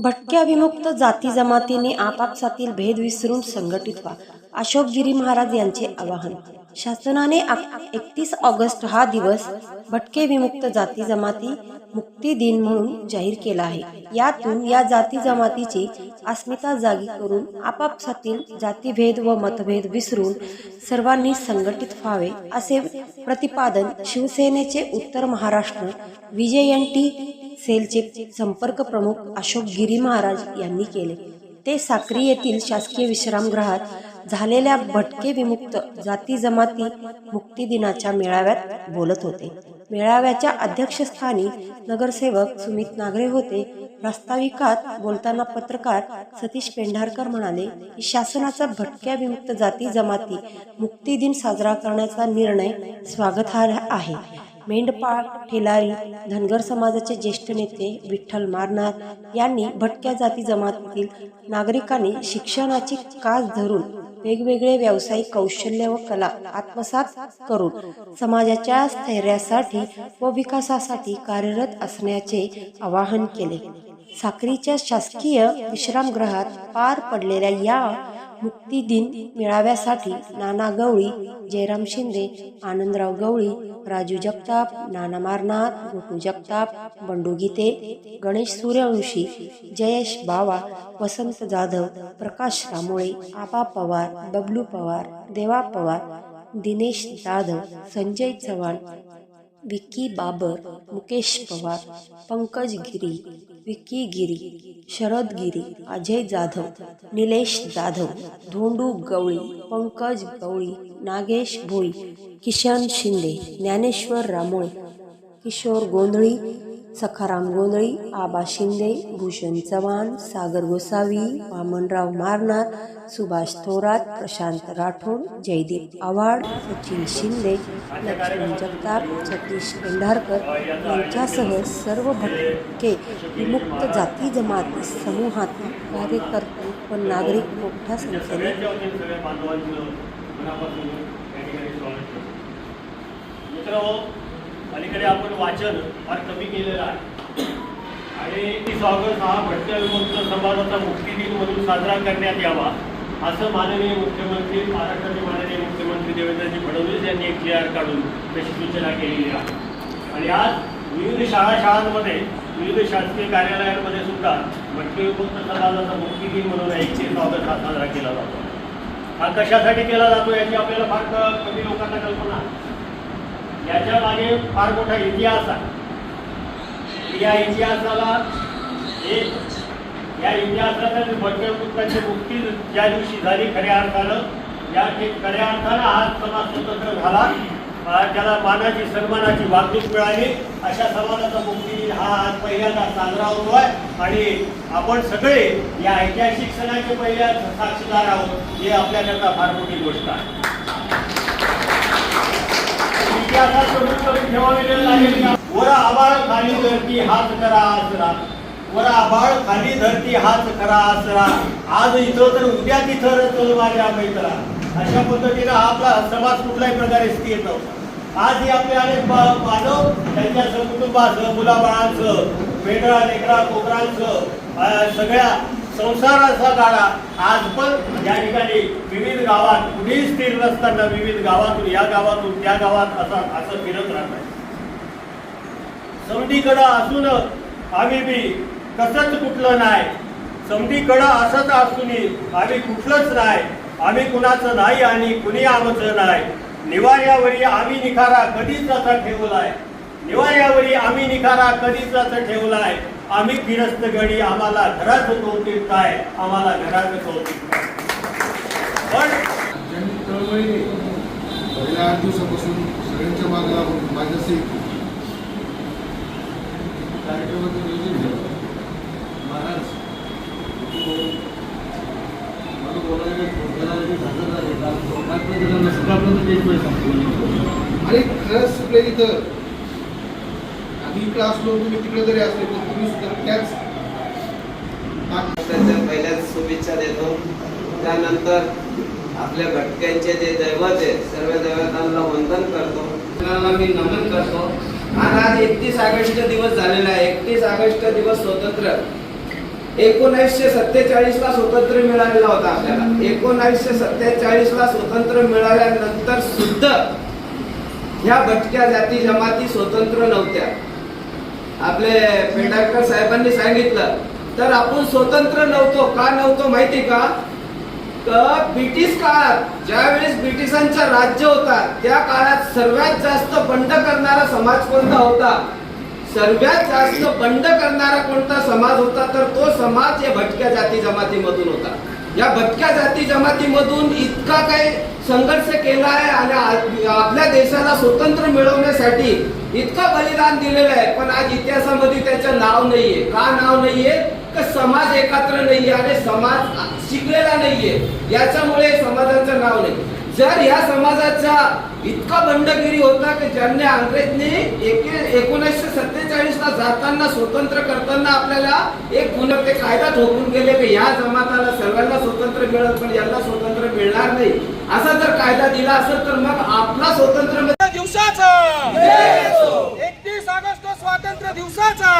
भटक्या विमुक्त जाती जमातीने आपापसातील भेद विसरून संघटित व्हा. अशोक गिरी महाराज यांचे आवाहन. शासनाने एकतीस ऑगस्ट हा दिवस भटके विमुक्त जाती जमाती मुक्ती दिन म्हणून जाहीर केला आहे. यातून या जाती जमातीची अस्मिता जागी करून आपापसातील जातीभेद व मतभेद विसरून सर्वांनी संघटित व्हावे असे प्रतिपादन शिवसेनेचे उत्तर महाराष्ट्र विजयंती सेलचे संपर्क प्रमुख अशोक गिरी महाराज यांनी केले. ते साक्री येथील शासकीय विश्रामगृहात झालेल्या भटके विमुक्त जाती जमाती मुक्ती दिनाच्या मेळाव्यात बोलत होते. मेळाव्याच्या अध्यक्षस्थानी नगरसेवक सुमित नागरे होते. प्रास्ताविकात बोलताना पत्रकार सतीश पेंढारकर म्हणाले की शासनाचा भटक्या विमुक्त जाती जमाती मुक्ती दिन साजरा करण्याचा निर्णय स्वागतार्ह आहे. मेंढपाळ ठेलारी धनगर समाजाचे ज्येष्ठ नेते विठ्ठल मारनार यांनी भटक्या जाती जमातीतील नागरिकांनी शिक्षणाची कास धरून वेगवेगळे व्यावसायिक कौशल्य व कला आत्मसात करून समाजाच्या स्थैर्यासाठी व विकासासाठी कार्यरत असण्याचे आवाहन केले. साक्रीच्या शासकीय विश्रामगृहात पार पडलेल्या या मुक्ती दिन मेळाव्यासाठी नाना गवळी जयराम शिंदे आनंदराव गवळी राजू जगताप नाना मारनाथ गोटू जगताप बंडू गीते गणेश सूर्यवंशी जयेश बावा वसंत जाधव प्रकाश रामोळे आबा पवार बबलू पवार देवा पवार दिनेश जाधव संजय चव्हाण विक्की बाबर मुकेश पवार पंकज गिरी विक्की गिरी शरद गिरी अजय जाधव निलेश जाधव धोंडू गवळी पंकज गवळी नागेश भोई किशन शिंदे ज्ञानेश्वर रामोळे किशोर गोंधळी सखाराम गोंधळी आबा शिंदे भूषण चव्हाण सागर गोसावी वामनराव मारनार सुभाष थोरात प्रशांत राठोड जयदीप आव्हाड सचिन शिंदे लक्ष्मण जगताप सतीश पेंढारकर यांच्यासह सर्व भटके विमुक्त जाती जमाती समूहातील कार्यकर्ते व नागरिक मोठ्या संख्येने अलीकडे आपण वाचन फार कमी केलेलं आहे. आणि तीस ऑगस्ट हा भटक्या विमुक्त समाजाचा मुक्ती दिन म्हणून साजरा करण्यात यावा असं माननीय मुख्यमंत्री महाराष्ट्राचे माननीय मुख्यमंत्री देवेंद्रजी फडणवीस यांनी एक क्लिअर काढून तशी सूचना केलेली आहे. आणि आज विविध शाळा शाळांमध्ये विविध शासकीय कार्यालयांमध्ये सुद्धा भटके विमुक्त समाजाचा मुक्ती दिन म्हणून एकतीस ऑगस्ट हा साजरा केला जातो. हा कशासाठी केला जातो याची आपल्याला फार कमी लोकांना कल्पना. याच्या मागे फार मोठा इतिहास आहे. या इतिहासाला एक या इतिहासाला भटक्या मुक्ती ज्या दिवशी झाली खऱ्या अर्थानं या खऱ्या अर्थानं आज समाज स्वतंत्र झाला त्याला मानाची सन्मानाची वागणूक मिळाली. अशा समाजाचा मुक्ती हा आज पहिल्यांदा साजरा आहे. आणि आपण सगळे या ऐतिहासिक सणाचे पहिल्या साक्षीदार आहोत हे आपल्याकरता फार मोठी गोष्ट आहे. वर आबाळ खाली धरती हाच करा आसरा वर आबाळ खाली धरती हात करा आसरा आज इथं तर उद्या तिथं चल माझ्या मैत्रा. अशा पद्धतीनं आपला समाज कुठल्याही प्रकारे स्थिर नव्हता. आज हे आपले अनेक मानव त्यांच्या सहकुटुंबासह मुलाबाळांचं मेंढरा लेकरा कोकरांचं सगळ्या संसाराचा गाडा आज पण या ठिकाणी विविध गावात कुठेही स्थिर नसताना विविध गावातून या गावातून त्या गावात असं असं फिरत राहतात समधीकडं असून आम्ही बी कसंच कुठलं नाही. समधीकडं असंच असून आम्ही कुठलंच नाही. आम्ही कुणाचं नाही आणि कुणी आमचं नाही. निवाऱ्यावरी आम्ही निखारा कधीच असा आहे. निवाऱ्यावरी आम्ही निखारा कधीच असं ठेवलाय आम्ही फिरस्त गडी आम्हाला घरात कौतिक काय? आम्हाला घरात कौतिक काय? पण पहिल्या आठ दिवसापासून सगळ्यांच्या मागे लागून माझ्याशी कार्यक्रमाचं नियोजन केलं महाराज मला बोलायला झालं संपलं आणि खरंच सुटले इथं आधी इकडं असलो तुम्ही तिकडे जरी असले पण तुम्ही सुद्धा त्याच त्याच्या पहिल्याच शुभेच्छा देतो. त्यानंतर आपल्या भटक्यांचे जे दैवत आहे सर्व दैवतांना वंदन करतो. मी नमन करतो. आणि आज एकतीस ऑगस्ट दिवस झालेला आहे. एकतीस ऑगस्ट दिवस स्वतंत्र. एकोणीसशे सत्तेचाळीस ला स्वातंत्र्य मिळालेला होता आपल्याला. एकोणीसशे सत्तेचाळीस ला स्वातंत्र्य मिळाल्यानंतर सुद्धा ह्या भटक्या जाती जमाती स्वतंत्र नव्हत्या. आपले पेंडारकर साहेबांनी सांगितलं. तर आपण स्वतंत्र नव्हतो. का नव्हतो माहिती का? तर ब्रिटिश काळात ज्यावेळेस ब्रिटिशांचा राज्य होता त्या काळात सर्वात जास्त बंड करणारा समाज कोणता होता? सर्वात जास्त बंड करणारा कोणता समाज होता? तर तो समाज या भटक्या जाती जमातीमधून होता. या भटक्या जाती जमातीमधून इतका काही संघर्ष केला आहे आणि आपल्या देशाला स्वतंत्र मिळवण्यासाठी इतकं बलिदान दिलेलं आहे. पण आज इतिहासामध्ये त्याचं नाव नाहीये. का नाव नाहीये? का समाज एकत्र नाहीये आणि समाज शिकलेला नाहीये? याच्यामुळे समाजाचं नाव नाही. जर या समाजाचा इतका बंडगिरी होता की ज्यांनी अंग्रेजनी एकोणीसशे सत्तेचाळीस ला जाताना स्वतंत्र करताना आपल्याला एक पुन्हा ते कायदा ठोकून गेले की या जमाताला सर्वांना स्वतंत्र मिळत पण यांना स्वतंत्र मिळणार नाही. असा जर कायदा दिला असेल तर मग आपला स्वतंत्र दिवसाचा एकतीस ऑगस्ट स्वातंत्र्य दिवसाचा.